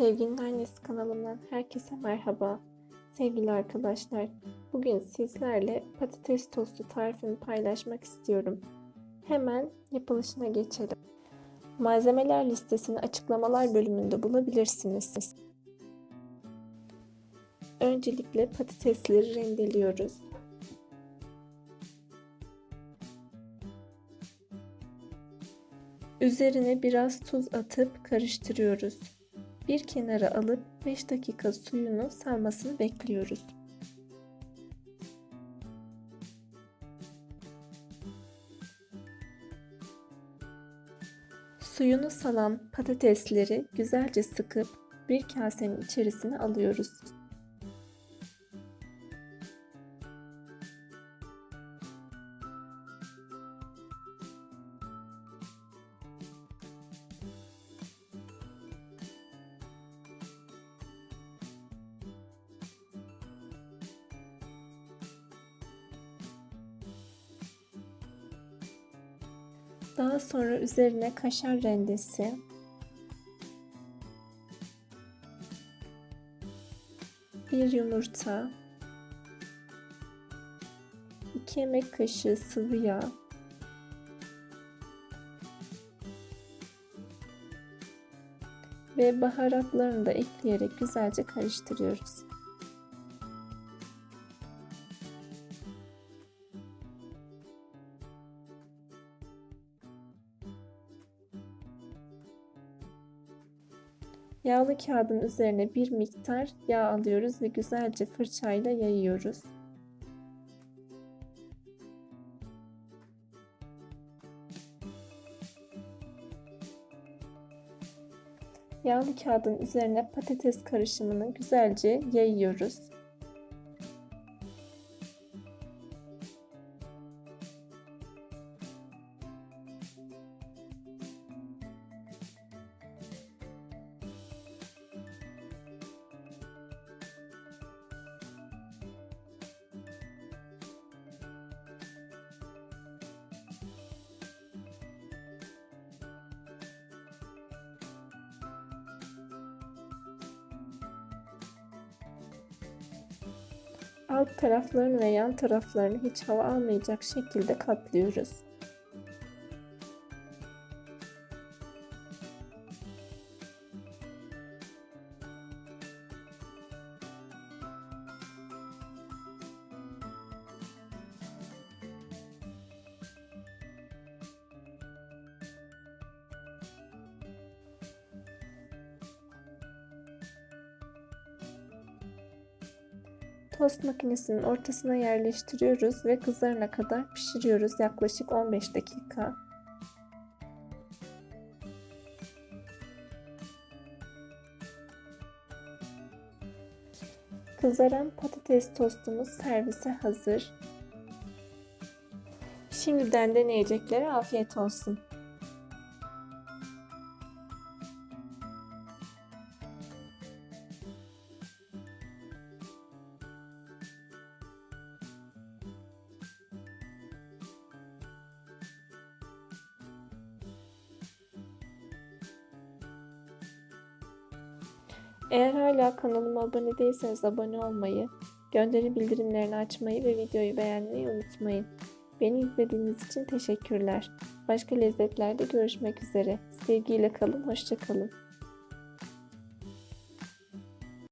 Sevginin Annesi kanalımdan herkese merhaba. Sevgili arkadaşlar, bugün sizlerle patates tostu tarifimi paylaşmak istiyorum. Hemen yapılışına geçelim. Malzemeler listesini açıklamalar bölümünde bulabilirsiniz. Öncelikle patatesleri rendeliyoruz. Üzerine biraz tuz atıp karıştırıyoruz. Bir kenara alıp 5 dakika suyunu salmasını bekliyoruz. Suyunu salan patatesleri güzelce sıkıp bir kasenin içerisine alıyoruz. Daha sonra üzerine kaşar rendesi, bir yumurta, 2 yemek kaşığı sıvı yağ, ve baharatlarını da ekleyerek güzelce karıştırıyoruz. Yağlı kağıdın üzerine bir miktar yağ alıyoruz ve güzelce fırçayla yayıyoruz. Yağlı kağıdın üzerine patates karışımını güzelce yayıyoruz. Alt taraflarını ve yan taraflarını hiç hava almayacak şekilde katlıyoruz. Tost makinesinin ortasına yerleştiriyoruz ve kızarana kadar pişiriyoruz yaklaşık 15 dakika. Kızaran patates tostumuz servise hazır. Şimdiden deneyeceklere afiyet olsun. Eğer hala kanalıma abone değilseniz abone olmayı, gönderi bildirimlerini açmayı ve videoyu beğenmeyi unutmayın. Beni izlediğiniz için teşekkürler. Başka lezzetlerde görüşmek üzere. Sevgiyle kalın, hoşçakalın.